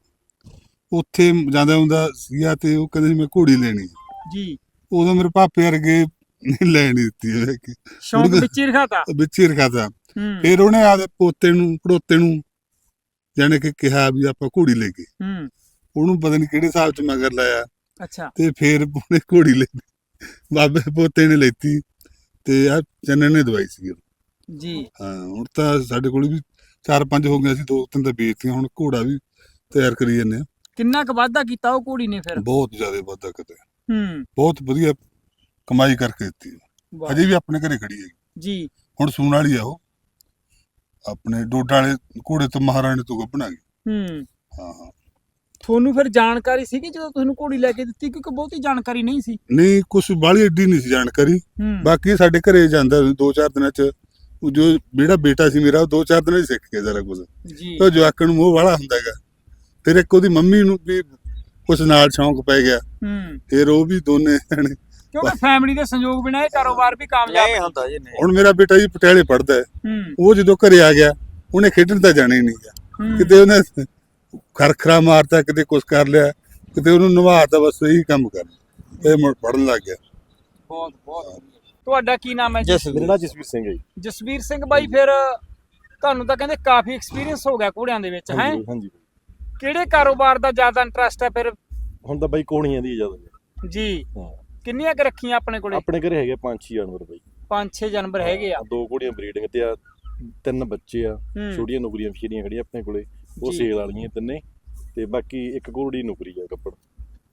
ਉੱਥੇ ਜਾਂਦਾ ਹੁੰਦਾ ਸੀਗਾ ਤੇ ਉਹ ਕਹਿੰਦੇ ਸੀ ਮੈਂ ਘੋੜੀ ਲੈਣੀ ਜੀ। ਉਦੋਂ ਮੇਰੇ ਪਾਪੇ ਵਰਗੇ ਲੈ ਨਹੀਂ ਦਿੱਤੀ ਉਹ ਕਿ। ਸ਼ੌਂਕ ਵਿੱਚ ਹੀ ਰਖਾਤਾ? ਵਿੱਚ ਹੀ ਰਖਾਤਾ। ਹੂੰ। ਫਿਰ ਉਹਨੇ ਆਦੇ ਪੋਤੇ ਨੂੰ ਪੜੋਤੇ ਨੂੰ ਜਾਣੇ ਕਿ ਕਿਹਾ ਵੀ ਆਪਾਂ ਘੋੜੀ ਲੈ ਕੇ। ਹੂੰ। ਉਹਨੂੰ ਪਤਾ ਨਹੀਂ ਕਿਹੜੇ ਹਿਸਾਬ ਚ ਮਗਰ ਲਾਇਆ। ਅੱਛਾ। ਤੇ ਫੇਰ ਉਹਨੇ ਘੋੜੀ ਲਈ। ਬਾਬੇ ਪੋਤੇ ਨੇ ਲੈਤੀ ਤੇ ਆ ਚੰਨਨ ਨੇ ਦਵਾਈ ਸੀ ਜੀ। ਹਾਂ ਹੁਣ ਤਾਂ ਸਾਡੇ ਕੋਲ ਵੀ ਚਾਰ ਪੰਜ ਹੋ ਗਏ ਸੀ ਦੋ ਤਿੰਨ ਤਾਂ ਵੇਚਤੀਆਂ ਹੁਣ ਘੋੜਾ ਵੀ ਤਿਆਰ ਕਰੀ ਜਾਂਦੇ ਆ। ਕਿੰਨਾ ਕੁ ਵਾਧਾ ਕੀਤਾ ਉਹ ਘੋੜੀ ਨੇ ਫਿਰ? ਬਹੁਤ ਜ਼ਿਆਦਾ ਵਾਧਾ ਕਿਤੇ। ਹੂੰ। ਬਹੁਤ ਵਧੀਆ ਕਮਾਈ ਕਰਕੇ ਦਿੱਤੀ। ਅਜੇ ਵੀ ਆਪਣੇ ਘਰੇ ਖੜੀ ਹੈ ਜੀ। ਹੁਣ ਸੂਣ ਵਾਲੀ ਆ ਉਹ। ਆਪਣੇ ਡੋਡਾ ਵਾਲੇ ਘੋੜੇ ਤੋਂ ਮਹਾਰਾਣੀ ਤੋਂ ਗੱਭਣਾ ਗਈ। ਹੂੰ। ਹਾਂ ਹਾਂ। ਤੁਹਾਨੂੰ ਫਿਰ ਜਾਣਕਾਰੀ ਸੀਗੀ ਜਦੋਂ ਤੁਹਾਨੂੰ ਘੋੜੀ ਲੈ ਕੇ ਦਿੱਤੀ? ਕਿਉਂਕਿ ਬਹੁਤੀ ਜਾਣਕਾਰੀ ਨਹੀਂ ਸੀ। ਨਹੀਂ ਕੁਛ ਬਾਹਲੀ ਏਡੀ ਨਹੀਂ ਸੀ ਜਾਣਕਾਰੀ। ਬਾਕੀ ਸਾਡੇ ਘਰੇ ਜਾਂਦਾ ਦੋ ਚਾਰ ਦਿਨਾਂ ਚ ਉਹ ਜੋ ਜਿਹੜਾ ਬੇਟਾ ਸੀ ਮੇਰਾ ਉਹ ਦੋ ਚਾਰ ਦਿਨਾਂ ਚ ਸਿੱਖ ਗਿਆ ਜ਼ਰਾ ਕੁਝ ਜੀ। ਉਹ ਜਵਾਕਣ ਨੂੰ ਮੋਹ ਵਾਲਾ ਹੁੰਦਾ ਹੈਗਾ। ਫਿਰ ਇੱਕ ਉਹਦੀ ਮੰਮੀ ਨੂੰ ਵੀ ਕੁਛ ਨਾਲ ਸ਼ੌਂਕ ਪੈ ਗਿਆ। ਹੂੰ। ਫਿਰ ਉਹ ਵੀ ਦੋਨੇ ਜਣੇ ਕਿਉਂਕਿ ਫੈਮਿਲੀ ਦੇ ਸੰਯੋਗ ਬਿਨਾਂ ਇਹ ਕਾਰੋਬਾਰ ਵੀ ਕਾਮਯਾਬ ਨਹੀਂ ਹੁੰਦਾ ਜੀ ਨਹੀਂ। ਹੁਣ ਮੇਰਾ ਬੇਟਾ ਜੀ ਪਟਿਆਲੇ ਪੜਦਾ ਹੈ। ਹੂੰ। ਉਹ ਜਦੋਂ ਘਰੇ ਆ ਗਿਆ ਉਹਨੇ ਖੇਡਣ ਤਾਂ ਜਾਣਾ ਹੀ ਨਹੀਂ ਗਿਆ ਹੂੰ। ਕਿਤੇ ਉਹਨੇ ਖਰਖਰਾ ਮਾਰਤਾ ਕਿਤੇ ਕੁਛ ਕਰ ਲਿਆ ਕਿਤੇ ਉਹਨੂੰ ਨਵਾਤਾ ਬਸ ਇਹੀ ਕੰਮ ਕਰ ਇਹ ਮੁੜ ਪੜਨ ਲੱਗ ਗਿਆ। ਬਹੁਤ ਬਹੁਤ। ਤੁਹਾਡਾ ਕੀ ਨਾਮ ਹੈ ਜੀ? ਜਸ ਮੇਰਾ ਨਾਮ ਜਸਵੀਰ ਸਿੰਘ ਹੈ ਜੀ। ਜਸਵੀਰ ਸਿੰਘ ਬਾਈ ਫਿਰ ਤੁਹਾਨੂੰ ਤਾਂ ਕਹਿੰਦੇ ਕਾਫੀ ਐਕਸਪੀਰੀਅੰਸ ਹੋ ਗਿਆ ਘੋੜਿਆਂ ਦੇ ਵਿੱਚ ਹੈ? ਹਾਂਜੀ। ਹਾਂਜੀ ਕਿਹੜੇ ਕਾਰੋਬਾਰ ਦਾ ਜ਼ਿਆਦਾ ਇੰਟਰਸਟ ਹੈ ਫਿਰ? ਹੁਣ ਤਾਂ ਬਾਈ ਕੋਣੀਆਂ ਦੀ ਜ਼ਿਆਦਾ। ਜੀ। ਜੀ ਹਾਂ। ਕਿੰਨੀਆਂ ਕੁ ਰੱਖੀਆਂ ਆਪਣੇ ਕੋਲੇ? ਆਪਣੇ ਘਰੇ ਹੈਗੇ ਪੰਜ ਛੇ ਜਾਨਵਰ ਬਾਈ। ਪੰਜ ਛੇ ਜਾਨਵਰ ਹੈਗੇ ਆ। ਹਾਂ, ਦੋ ਘੋੜੀਆਂ ਬਰੀਡਿੰਗ ਤੇ ਆ ਤਿੰਨ ਬੱਚੇ ਆ ਹੂੰ। ਛੋਟੀਆਂ ਨੁਕਰੀਆਂ ਫਸ਼ੀਰੀਆਂ ਖੜੀਆਂ ਆਪਣੇ ਕੋਲੇ। ਉਹ ਜੀ। ਸੇਲ ਵਾਲੀਆਂ ਤਿੰਨੇ। ਤੇ ਬਾਕੀ ਇੱਕ ਘੋੜੀ ਨੁਕਰੀ ਆ ਕੱਪੜ।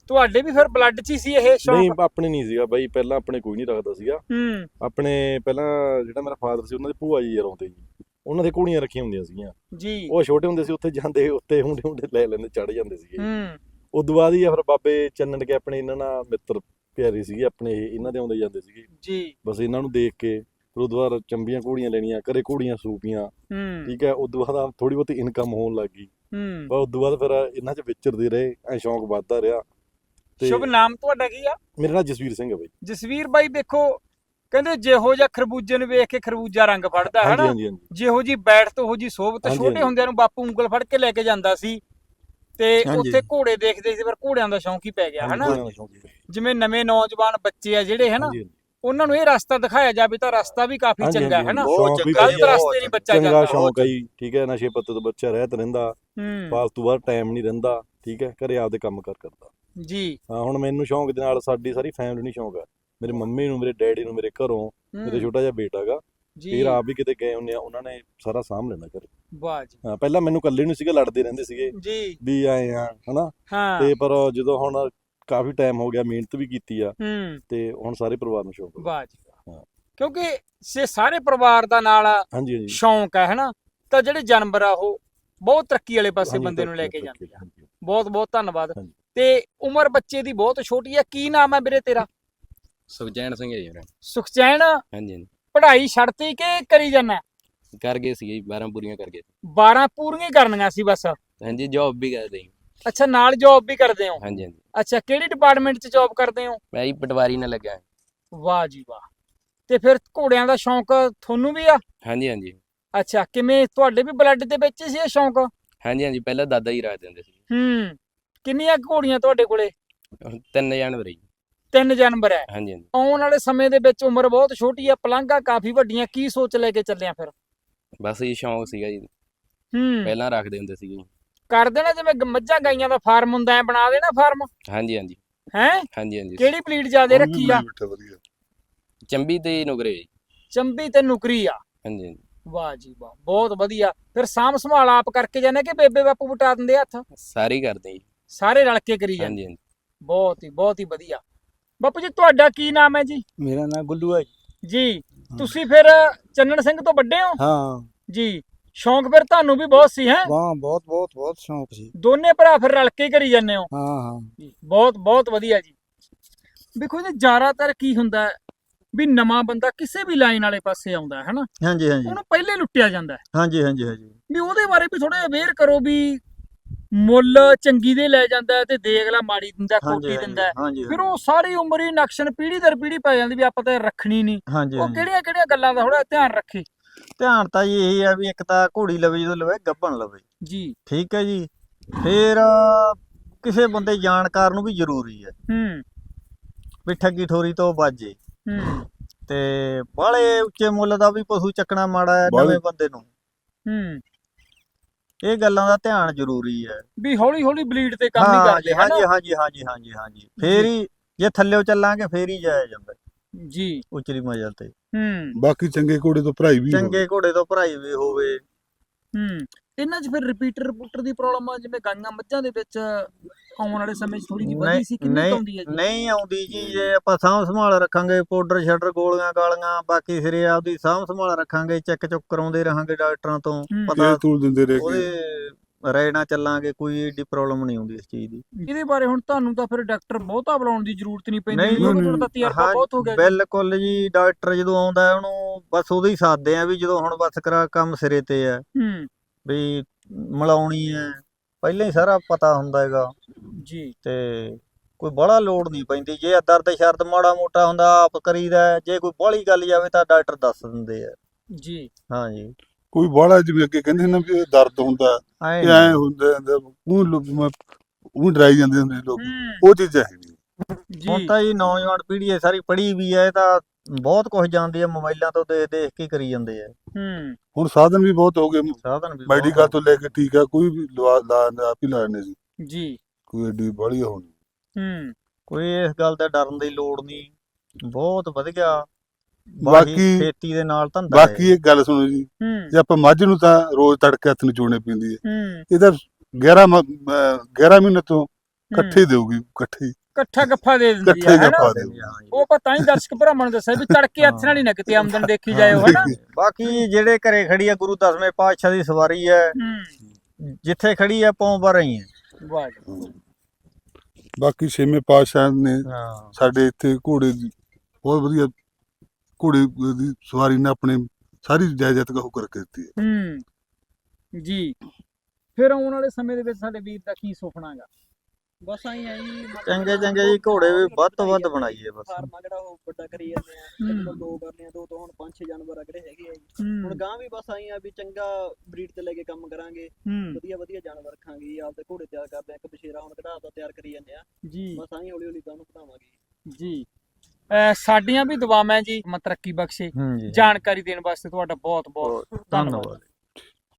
ਤੁਹਾਡੇ ਵੀ ਫਿਰ ਬਲੱਡ 'ਚ ਹੀ ਸੀ ਇਹ ਨਹੀਂ ਸ਼ੌਂਕ ਆਪਣੇ ਨਹੀਂ ਸੀਗਾ ਬਾਈ ਪਹਿਲਾਂ ਆਪਣੇ ਕੋਈ ਨਹੀਂ ਰੱਖਦਾ ਸੀਗਾ। ਹੂੰ। ਆਪਣੇ ਪਹਿਲਾਂ ਜਿਹੜਾ ਮੇਰਾ ਫਾਦਰ ਸੀ ਉਹਨਾਂ ਦੇ ਭੂਆ ਜੀ ਰੋਂਦੇ ਜੀ। ਉਹਨਾਂ ਦੇ ਘੋੜੀਆਂ ਰੱਖੀਆਂ ਹੁੰਦੀਆਂ ਸੀਗੀਆਂ। ਜੀ। ਉਹ ਛੋਟੇ ਹੁੰਦੇ ਸੀ ਉੱਥੇ ਜਾਂਦੇ ਉੱਤੇ ਹੁੰਦੇ ਹੁੰਦੇ ਲੈ ਲੈਂਦੇ ਚੜ ਜਾਂਦੇ ਸੀਗੇ ਹੂੰ। ਉਦੋਂ ਬਾਅਦ ਹੀ ਆ ਫਿਰ ਬਾਬੇ ਚੰਨਣ ਕੇ ਆਪਣੇ ਇਹਨਾਂ ਨਾਲ ਮਿੱਤਰ ਪਿਆਰੇ ਸੀਗੇ ਆਪਣੇ ਇਹ, ਇਹਨਾਂ ਦੇ ਆਉਂਦੇ ਜਾਂਦੇ ਸੀਗੇ। ਜੀ। ਬਸ ਇਹਨਾਂ ਨੂੰ ਦੇਖ ਕੇ ਫਿਰ ਉਦੋਂ ਬਾਅਦ ਚੰਬੀਆਂ ਘੋੜੀਆਂ ਲੈਣੀਆਂ ਘਰੇ ਘੋੜੀਆਂ ਸੂਪੀਆਂ। ਹੂੰ। ਠੀਕ ਹੈ ਉਦੋਂ ਬਾਅਦ ਥੋੜੀ ਬਹੁਤੀ ਇਨਕਮ ਹੋਣ ਲੱਗ ਗਈ। ਹੂੰ। ਬਸ ਉਦੋਂ ਬਾਅਦ ਫਿਰ ਇਹਨਾਂ 'ਚ ਵਿਚਰਦੇ ਰਹੇ ਐ ਸ਼ੌਂਕ ਵੱਧਦਾ ਰਿਹਾ। ਤੇ ਸ਼ੁਭ ਨਾਮ ਤੁਹਾਡਾ ਕੀ ਆ? ਮੇਰਾ ਨਾਮ ਜਸਵੀਰ ਸਿੰਘ ਹੈ ਬਾਈ। ਜਸਵੀਰ ਬਾਈ ਦੇਖੋ ਕਹਿੰਦੇ ਜਿਹੋ ਜਿਹਾ ਖਰਬੂਜੇ ਨੂੰ ਵੇਖ ਕੇ ਖਰਬੂਜਾ ਰੰਗ ਫੜਦਾ ਹੈ ਨਾ ਜਿਹੋ ਜੀ ਬੈਠ ਤੋਂ ਉਹ ਜੀ ਸੋਭਤ ਛੋਟੇ। ਹੁੰਦਿਆਂ ਨੂੰ ਬਾਪੂ ਉਂਗਲ ਫੜ ਕੇ ਲੈ ਕੇ ਜਾਂਦਾ ਸੀ ਤੇ। ਉੱਥੇ ਘੋੜੇ ਦੇਖਦੇ ਸੀ ਫਿਰ ਘੋੜਿਆਂ ਦਾ ਸ਼ੌਂਕ ਹੀ ਪੈ ਗਿਆ ਹਨਾ? ਹੈ। ਜਿਵੇਂ ਨਵੇਂ ਨੌਜਵਾਨ ਬੱਚੇ ਆ ਜਿਹੜੇ ਹਨਾ। ਉਹਨਾਂ ਨੂੰ ਇਹ ਰਸਤਾ ਦਿਖਾਇਆ ਜਾਵੇ ਤਾਂ ਰਸਤਾ ਵੀ ਕਾਫੀ ਚੰਗਾ ਹੈ ਹਨਾ? ਗਲਤ ਰਸਤੇ ਨਹੀਂ ਬੱਚਾ ਚੰਗਾ ਜਾਂਦਾ। ਸ਼ੌਂਕ ਹੈ ਠੀਕ ਹੈ ਨਸ਼ੇ ਪੱਤੇ ਤੋਂ ਬੱਚਾ ਰਹਿਤ ਰਹਿੰਦਾ ਹੂੰ। ਫਾਲਤੂ ਬਾਹਰ ਟਾਈਮ ਨਹੀਂ ਰਹਿੰਦਾ ਠੀਕ ਹੈ ਘਰੇ ਆਪਦੇ ਕੰਮ ਕਰ ਕਰਦਾ। ਜੀ। ਹਾਂ ਹੁਣ ਮੈਨੂੰ ਸ਼ੌਂਕ ਦੇ ਨਾਲ ਸਾਡੀ ਸਾਰੀ ਫੈਮਿਲੀ ਨੂੰ ਸ਼ੌਂਕ ਹੈ ਮੇਰੇ ਮੰਮੀ ਨੂੰ ਮੇਰੇ ਡੈਡੀ ਨੂੰ ਮੇਰੇ ਘਰੋਂ ਮੇਰੇ ਛੋਟਾ ਜਿਹਾ ਬੇਟਾ ਗਾ। ਜੀ। ਫਿਰ ਆਪ ਵੀ ਕਿਤੇ ਗਏ ਹੁੰਦੇ ਆ ਉਹਨਾਂ ਨੇ ਸਾਰਾ ਸਾਂਭ ਲੈਣਾ ਘਰੇ। ਵਾਹ ਜੀ। ਹਾਂ ਪਹਿਲਾਂ ਮੈਨੂੰ ਇਕੱਲੇ ਨੂੰ ਸੀਗਾ ਲੜਦੇ ਰਹਿੰਦੇ ਸੀਗੇ। ਜੀ। ਵੀ ਆਏ ਆ ਹਨਾ? ਤੇ ਪਰ ਜਦੋਂ ਹੁਣ ਕਾਫੀ ਟਾਈਮ ਹੋ ਗਿਆ ਮਿਹਨਤ ਵੀ ਕੀਤੀ ਆ। ਤੇ ਹੁਣ ਸਾਰੇ ਪਰਿਵਾਰ ਨੂੰ ਸ਼ੌਂਕ ਆ। ਵਾਹ ਜੀ। ਕਿਉਂਕਿ ਸੇ ਸਾਰੇ ਪਰਿਵਾਰ ਦਾ ਨਾਲ ਸ਼ੌਂਕ ਹੈ ਹਨਾ? ਤਾਂ ਜਿਹੜੇ ਜਾਨਵਰ ਆ ਉਹ ਬਹੁਤ ਤਰੱਕੀ ਵਾਲੇ ਪਾਸੇ ਬੰਦੇ ਨੂੰ ਲੈ ਕੇ ਜਾਂਦੇ ਆ। ਬਹੁਤ ਬਹੁਤ ਧੰਨਵਾਦ। ਤੇ ਉਮਰ ਬੱਚੇ ਦੀ ਬਹੁਤ ਛੋਟੀ ਹੈ ਕੀ ਨਾਮ ਹੈ ਵੀਰੇ ਤੇਰਾ? ਸੁਖਜੈਨ ਸਿੰਘ ਹੈ ਜੀ ਮੇਰਾ। ਸੁਖਚੈਨ ਹਾਂਜੀ ਹਾਂਜੀ। ਪੜ੍ਹਾਈ ਛੱਡਤੀ ਕਿ ਕਰੀ ਜਾਣਾ ਕਰ ਗਏ ਸੀ ਜੀ 12 ਪੂਰੀਆਂ ਕਰ ਗਏ। 12 ਪੂਰੀਆਂ ਹੀ ਕਰਨੀਆਂ ਸੀ ਬਸ? ਹਾਂਜੀ ਜੌਬ ਵੀ ਕਰਦੇ ਜੀ ਅੱਛਾ ਨਾਲ ਜੌਬ ਵੀ ਕਰਦੇ ਹੋ? ਹਾਂਜੀ ਹਾਂਜੀ। ਅੱਛਾ ਕਿਹੜੀ ਡਿਪਾਰਟਮੈਂਟ 'ਚ ਜੌਬ ਕਰਦੇ ਹੋ? ਮੈਂ ਜੀ ਪਟਵਾਰੀ ਨਾਲ ਲੱਗਾ ਵਾਹ ਜੀ ਵਾਹ। ਤੇ ਫਿਰ ਘੋੜਿਆਂ ਦਾ ਸ਼ੌਂਕ ਤੁਹਾਨੂੰ ਵੀ ਆ? ਹਾਂਜੀ ਹਾਂਜੀ। ਅੱਛਾ ਕਿਵੇਂ ਤੁਹਾਡੇ ਵੀ ਬਲੱਡ ਦੇ ਵਿੱਚ ਸੀ ਇਹ ਸ਼ੌਂਕ? ਹਾਂਜੀ ਹਾਂਜੀ ਪਹਿਲਾਂ ਦਾਦਾ ਜੀ ਰੱਖ ਦਿੰਦੇ ਸੀ। ਹੂੰ। ਕਿੰਨੀਆਂ ਘੋੜੀਆਂ ਤੁਹਾਡੇ ਕੋਲੇ? ਹੁਣ ਤਿੰਨ ਜਾਨਵਰ ਜੀ। ਤਿੰਨ ਜਾਨਵਰ ਹੈ। ਹਾਂਜੀ ਹਾਂਜੀ। ਆਉਣ ਵਾਲੇ ਸਮੇਂ ਦੇ ਵਿੱਚ ਉਮਰ ਬਹੁਤ ਛੋਟੀ ਆ ਪਲੰਘਾਂ ਕਾਫੀ ਵੱਡੀਆਂ ਕੀ ਸੋਚ ਲੈ ਕੇ ਚੱਲਿਆ ਫਿਰ? ਬਸ ਇਹ ਸ਼ੌਂਕ ਸੀਗਾ ਜੀ। ਹੂੰ। ਪਹਿਲਾਂ ਰੱਖਦੇ ਹੁੰਦੇ ਸੀਗੇ ਜੀ। ਕਰ ਦੇਣਾ ਜਿਵੇਂ ਗ- ਮੱਝਾਂ ਗਾਈਆਂ ਦਾ ਫਾਰਮ ਹੁੰਦਾ ਹੈ ਬਣਾ ਦੇਣਾ ਫਾਰਮ? ਹਾਂਜੀ ਹਾਂਜੀ। ਹੈ? ਹਾਂਜੀ ਹਾਂਜੀ। ਕਿਹੜੀ ਬਲੀਡ ਜ਼ਿਆਦੇ ਵੀ ਰੱਖੀ ਆ? ਬਣੀ ਬੈਠਾ ਵਧੀਆ। ਚੰਬੀ ਤੇ ਨੁਕਰੇ ਜੀ। ਚੰਬੀ ਤੇ ਨੁਕਰੀ ਆ। ਹਾਂਜੀ ਹਾਂਜੀ। ਵਾਹ ਜੀ ਵਾਹ ਬਹੁਤ ਵਧੀਆ। ਫਿਰ ਸਾਂਭ ਸੰਭਾਲ ਆਪ ਕਰਕੇ ਜਾਂਦੇ ਕਿ ਬੇਬੇ ਬਾਪੂ ਬਟਾ ਦਿੰਦੇ ਹੱਥ? ਸਾਰੇ ਹੀ ਕਰਦੇ ਜੀ। ਸਾਰੇ ਰਲ ਕੇ ਕਰੀ ਜਾਂਦੇ। ਹਾਂਜੀ ਹਾਂਜੀ। ਬਹੁਤ ਹੀ ਬਹੁਤ ਹੀ ਵਧੀਆ। ਬਾਪੂ ਜੀ ਤੁਹਾਡਾ ਕੀ ਨਾਮ ਹੈ ਜੀ? ਮੇਰਾ ਨਾਮ ਗੁੱਲੂ ਹੈ ਜੀ। ਤੁਸੀਂ ਫਿਰ ਚੰਨਣ ਸਿੰਘ ਤੋਂ ਵੱਡੇ ਹੋ? ਹਾਂ। ਜੀ ਸ਼ੌਂਕ ਫਿਰ ਤੁਹਾਨੂੰ ਵੀ ਬਹੁਤ ਸੀ ਹੈ? ਵਾਹ ਬਹੁਤ ਬਹੁਤ ਬਹੁਤ ਸ਼ੌਂਕ ਸੀ। ਦੋਨੇ ਭਰਾ ਫਿਰ ਰਲ ਕੇ ਹੀ ਕਰੀ ਜਾਂਦੇ ਹੋ? ਹਾਂ ਹਾਂ। ਜੀ, ਬਹੁਤ ਬਹੁਤ ਵਧੀਆ ਜੀ। ਦੇਖੋ ਜੀ ਜ਼ਿਆਦਾਤਰ ਕੀ ਹੁੰਦਾ ਹੈ ਵੀ ਨਵਾਂ ਬੰਦਾ ਕਿਸੇ ਵੀ ਲਾਈਨ ਵਾਲੇ ਪਾਸੇ ਆਉਂਦਾ ਹੈ ਹਨਾ? ਹਾਂਜੀ ਹਾਂਜੀ। ਉਹਨੂੰ ਪਹਿਲੇ ਲੁੱਟਿਆ ਜਾਂਦਾ ਹੈ। ਹਾਂਜੀ ਹਾਂਜੀ ਹਾਂਜੀ। ਵੀ ਉਹਦੇ ਬਾਰੇ ਵੀ ਥੋੜਾ ਅਵੇਅਰ ਕਰੋ ਵੀ ਮੁੱਲ ਚੰਗੀ ਦੇ ਲੈ ਜਾਂਦਾ ਤੇ ਦੇਗਲਾ ਮਾੜੀ ਦਿੰਦਾ ਕੋਟੀ ਦਿੰਦਾ ਫਿਰ ਉਹ ਸਾਰੀ ਉਮਰ ਹੀ ਨਕਸ਼ਨ ਪੀੜੀ ਦਰ ਪੀੜੀ ਪੈ ਜਾਂਦੀ ਵੀ ਆਪਾਂ ਤਾਂ ਰੱਖਣੀ ਨਹੀਂ। ਉਹ ਕਿਹੜੀਆਂ ਕਿਹੜੀਆਂ ਗੱਲਾਂ ਦਾ ਥੋੜਾ ਧਿਆਨ ਰੱਖੇ। ਧਿਆਨ ਤਾਂ ਜੀ ਇਹੀ ਆ ਵੀ ਇੱਕ ਤਾਂ ਘੋੜੀ ਲਵੇ ਜਦੋਂ ਲਵੇ ਗੱਭਣ ਲਵੇ। ਜੀ। ਠੀਕ ਹੈ ਜੀ। ਫਿਰ ਕਿਸੇ ਬੰਦੇ ਜਾਣਕਾਰ ਨੂੰ ਵੀ ਜ਼ਰੂਰੀ ਹੈ। ਹੂੰ। ਵੀ ਠੱਗੀ ਠੋਰੀ ਤੋਂ ਬਾਜੇ। ਹੂੰ। ਤੇ ਬਾਹਲੇ ਉੱਚੇ ਮੁੱਲ ਦਾ ਵੀ ਪਸ਼ੂ ਚੱਕਣਾ ਮਾੜਾ ਹੈ ਨਵੇਂ ਬੰਦੇ ਨੂੰ। ਹੂੰ। ਇਹ ਗੱਲਾਂ ਦਾ ਧਿਆਨ ਜ਼ਰੂਰੀ ਹੈ। ਵੀ ਹੌਲੀ ਹੌਲੀ ਬਲੀਡ ਤੇ ਕੰਮ ਨਹੀਂ ਹਾਂ ਕਰਦੇ ਜੀ ਹਨਾ। ਹਾਂਜੀ ਹਾਂਜੀ ਹਾਂਜੀ ਹਾਂਜੀ ਹਾਂਜੀ। ਫੇਰ ਹੀ ਜੇ ਥੱਲੇੋਂ ਚੱਲਾਂਗੇ ਫੇਰ ਹੀ ਜਾਇਆ ਜਾਂਦਾ। ਜੀ। ਉਚਲੀ ਮੰਜ਼ਲ ਤੇ। ਹੂੰ। ਬਾਕੀ ਚੰਗੇ ਘੋੜੇ ਤੋਂ ਭਰਾਈ ਵੀ। ਚੰਗੇ ਘੋੜੇ ਤੋਂ ਭਰਾਈ ਵੀ ਹੋਵੇ। ਹੂੰ। ਇਹਨਾਂ 'ਚ ਫਿਰ ਰਿਪੀਟਰ ਰਿਪੂਟਰ ਦੀ ਪ੍ਰੋਬਲਮ ਆ ਜਿਵੇਂ ਗਾਈਆਂ ਮੱਝਾਂ ਦੇ ਵਿੱਚ ਆਉਣ ਵਾਲੇ ਸਮੇਂ 'ਚ ਥੋੜੀ ਜਿਹੀ ਵਧੀ ਸੀ ਕਿੰਨੀ ਆਉਂਦੀ ਹੈ ਜੀ? ਨਹੀਂ ਆਉਂਦੀ ਜੀ ਜੇ ਆਪਾਂ ਸਾਂਭ ਸੰਭਾਲ ਰੱਖਾਂਗੇ ਪਾਊਡਰ ਸ਼ਟਰ ਗੋਲੀਆਂ ਗਾਲੀਆਂ ਬਾਕੀ ਸਿਰੇ ਆਪਦੀ ਸਾਂਭ ਸੰਭਾਲ ਰੱਖਾਂਗੇ ਚੈੱਕ ਚੁੱਕ ਕਰਾਉਂਦੇ ਰਹਾਂਗੇ ਡਾਕਟਰਾਂ ਤੋਂ। ਪਤਾ ਤੇਲ ਦਿੰਦੇ ਰਹੇ ਉਹਦੇ ਨਾਲ ਚੱਲਾਂਗੇ ਕੋਈ ਏਡੀ ਪ੍ਰੋਬਲਮ ਨਹੀਂ ਆਉਂਦੀ ਇਸ ਚੀਜ਼ ਦੀ। ਇਹਦੇ ਬਾਰੇ ਹੁਣ ਤੁਹਾਨੂੰ ਤਾਂ ਫਿਰ ਡਾਕਟਰ ਬਹੁਤਾ ਬੁਲਾਉਣ ਦੀ ਜ਼ਰੂਰਤ ਨਹੀਂ ਪੈਂਦੀ ਤੁਹਾਡਾ ਤਾਂ ਤਜਰਬਾ ਬਹੁਤ ਹੋ ਗਿਆ ਜੀ। ਬਿਲਕੁਲ ਜੀ ਡਾਕਟਰ ਜਦੋਂ ਆਉਂਦਾ ਉਹਨੂੰ ਬਸ ਉਦੋਂ ਹੀ ਸਾਧਦੇ ਆ ਵੀ ਜਦੋਂ ਹੁਣ ਬਸ ਕਰਾ ਕੰਮ ਸਿਰੇ ਤੇ ਹੂੰ। ਵੀ ਮਿਲਾਉਣੀ ਹੈ। ਪਹਿਲਾਂ ਹੀ ਸਾਰਾ ਪਤਾ ਹੁੰਦਾ ਹੈਗਾ। ਜੀ। ਤੇ ਕੋਈ ਬੜਾ ਲੋਡ ਨਹੀਂ ਪੈਂਦੀ। ਜੇ ਦਰਦ ਸ਼ਰਦ ਮਾੜਾ ਮੋਟਾ ਹੁੰਦਾ ਆਪ ਕਰੀਦਾ ਹੈ। ਜੇ ਕੋਈ ਬੜੀ ਗੱਲ ਜਾਵੇ ਤਾਂ ਡਾਕਟਰ ਦੱਸ ਦਿੰਦੇ ਆ। ਜੀ। ਹਾਂਜੀ। ਕੋਈ ਬਾਹਲਾ ਜਿਵੇਂ ਅੱਗੇ ਕਹਿੰਦੇ ਨਾ ਵੀ ਇਹ ਦਰਦ ਹੁੰਦਾ ਐਂ ਇਹ ਐ ਹੁੰਦਾ ਉਹ ਉਹ ਡਰਾਈ ਜਾਂਦੇ ਹੁੰਦੇ ਲੋਕ। ਹੂੰ। ਉਹ ਚੀਜ਼ਾਂ ਹੈ ਨਹੀਂ। ਹੁਣ ਜੀ ਤਾਂ ਜੀ ਨੌਜਵਾਨ ਪੀੜ੍ਹੀ ਹੈ ਸਾਰੀ ਪੜ੍ਹੀ ਵੀ ਹੈ ਇਹ ਤਾਂ ਬਹੁਤ ਕੁਝ ਜਾਣਦੀ ਹੈ ਮੋਬਾਈਲਾਂ ਤੋਂ ਦੇਖ ਦੇਖ ਕੇ ਕਰੀ ਜਾਂਦੇ ਆ। ਹੂੰ। ਹੁਣ ਸਾਧਨ ਵੀ ਬਹੁਤ ਹੋ ਗਏ। ਸਾਧਨ ਵੀ ਬਹੁਤ ਮੈਡੀਕਲ ਤੋਂ ਲੈ ਕੇ ਟੀਕਾ ਕੋਈ ਵੀ ਲਵਾ ਲਾ ਆਪ ਹੀ ਲਾਣੇ ਸੀ। ਜੀ। ਕੋਈ ਏਡੀ ਬਾਹਲੀ ਹੋਣੀ ਹੂੰ। ਕੋਈ ਇਸ ਗੱਲ ਤੇ ਡਰਨ ਦੀ ਲੋੜ ਨਹੀਂ। ਬਹੁਤ ਵਧੀਆ। ਬਾਕੀ ਖੇਤੀ ਦੇ ਨਾਲ ਧੰਦਾ ਬਾਕੀ ਇੱਕ ਗੱਲ ਸੁਣੋ ਜੀ ਜੇ ਆਪਾਂ ਮੱਝ ਨੂੰ ਤਾਂ ਰੋਜ਼ ਤੜਕੇ ਹੱਥ ਨੂੰ ਚੋਣੇ ਪੈਂਦੀ ਹੈ। ਹੂੰ। ਇਹਦਾ 11 ਮ- ਅਹ 11 ਮਹੀਨੇ ਤੋਂ ਇਕੱਠੇ ਦੇਊਗੀ ਇਕੱਠੇ ਇਕੱਠਾ ਗੱਫਾ ਦੇ ਦਿੰਦੀ ਇਕੱਠੇ ਹੀ ਹੈਨਾ। ਉਹ ਆਪਾਂ ਤਾਂ ਹੀ ਦਰਸ਼ਕ ਭਰਾਵਾਂ ਨੂੰ ਦੱਸਿਆ ਵੀ ਤੜਕੇ ਹੱਥ ਨਾਲ ਹੀ ਨਾ ਕਿਤੇ ਆਮਦਨ ਦੇਖੀ ਜਾਇਓ ਹੈਨਾ? ਬਾਕੀ ਜਿਹੜੇ ਘਰੇ ਖੜੀ ਆ ਗੁਰੂ ਦਸਵੇਂ ਪਾਤਸ਼ਾਹ ਦੀ ਸਵਾਰੀ ਹੈ ਹੂੰ। ਜਿੱਥੇ ਖੜੀ ਆ ਪੌਂ ਪਰ ਰਹੀ ਹੈ। ਵਾਹ ਜੀ। ਬਾਕੀ ਛੇਵੇਂ ਪਾਤਸ਼ਾਹ ਨੇ ਹਾਂ। ਸਾਡੇ ਇੱਥੇ ਘੋੜੇ ਦੀ ਬਹੁਤ ਵਧੀਆ ਘੋੜੇ ਦੀ ਸਵਾਰੀ ਨੇ ਆਪਣੇ ਸਾਰੀ ਜਾਇਦਾਦ ਕਹੋ ਕਰਕੇ ਦਿੱਤੀ ਹੈ। ਹੂੰ। ਜੀ। ਫਿਰ ਆਉਣ ਵਾਲੇ ਸਮੇਂ ਦੇ ਵਿੱਚ ਸਾਡੇ ਵੀਰ ਦਾ ਕੀ ਸੁਪਨਾ ਹੈਗਾ? ਬਸ ਆਈ ਚੰਗੇ ਚੰਗੇ ਜੀ ਘੋੜੇ ਵੀ ਵੱਧ ਤੋਂ ਵੱਧ ਬਣਾਈਏ ਬਸ। ਫਾਰਮ ਆ ਜਿਹੜਾ ਉਹ ਵੱਡਾ ਕਰੀ ਜਾਂਦੇ ਆ ਇੱਕ ਤੋਂ ਦੋ ਕਰਨੇ ਆ ਦੋ ਤੋਂ ਹੁਣ ਪੰਜ ਛੇ ਜਾਨਵਰ ਆ ਜਿਹੜੇ ਹੈਗੇ ਆ ਜੀ। ਹੁਣ ਹੂੰ। ਗਾਂ ਵੀ ਬਸ ਆਈ ਆ ਵੀ ਚੰਗਾ ਬਰੀਡ ਤੇ ਲੈ ਕੇ ਕੰਮ ਕਰਾਂਗੇ। ਹੂੰ। ਵਧੀਆ ਵਧੀਆ ਜਾਨਵਰ ਰੱਖਾਂਗੇ ਜੀ, ਆਪਦੇ ਘੋੜੇ ਤਿਆਰ ਕਰਦੇ ਆ ਇੱਕ ਬਸ਼ੇਰਾ ਹੁਣ ਕਢਾ ਦਾ ਤਿਆਰ ਕਰੀ ਜਾਂਦੇ ਆ। ਜੀ। ਬਸ ਆਈ ਹੌਲੀ ਹੌਲੀ ਗਾਂ ਨੂੰ ਵਧਾਵਾਂਗੇ ਜੀ। ਸਾਡੀਆਂ ਵੀ ਦੁਆਵਾਂ ਜੀ ਮ ਤਰੱਕੀ ਬਖਸ਼ੇ ਜਾਣਕਾਰੀ ਦੇਣ ਵਾਸਤੇ ਤੁਹਾਡਾ ਬਹੁਤ ਬਹੁਤ ਧੰਨਵਾਦ।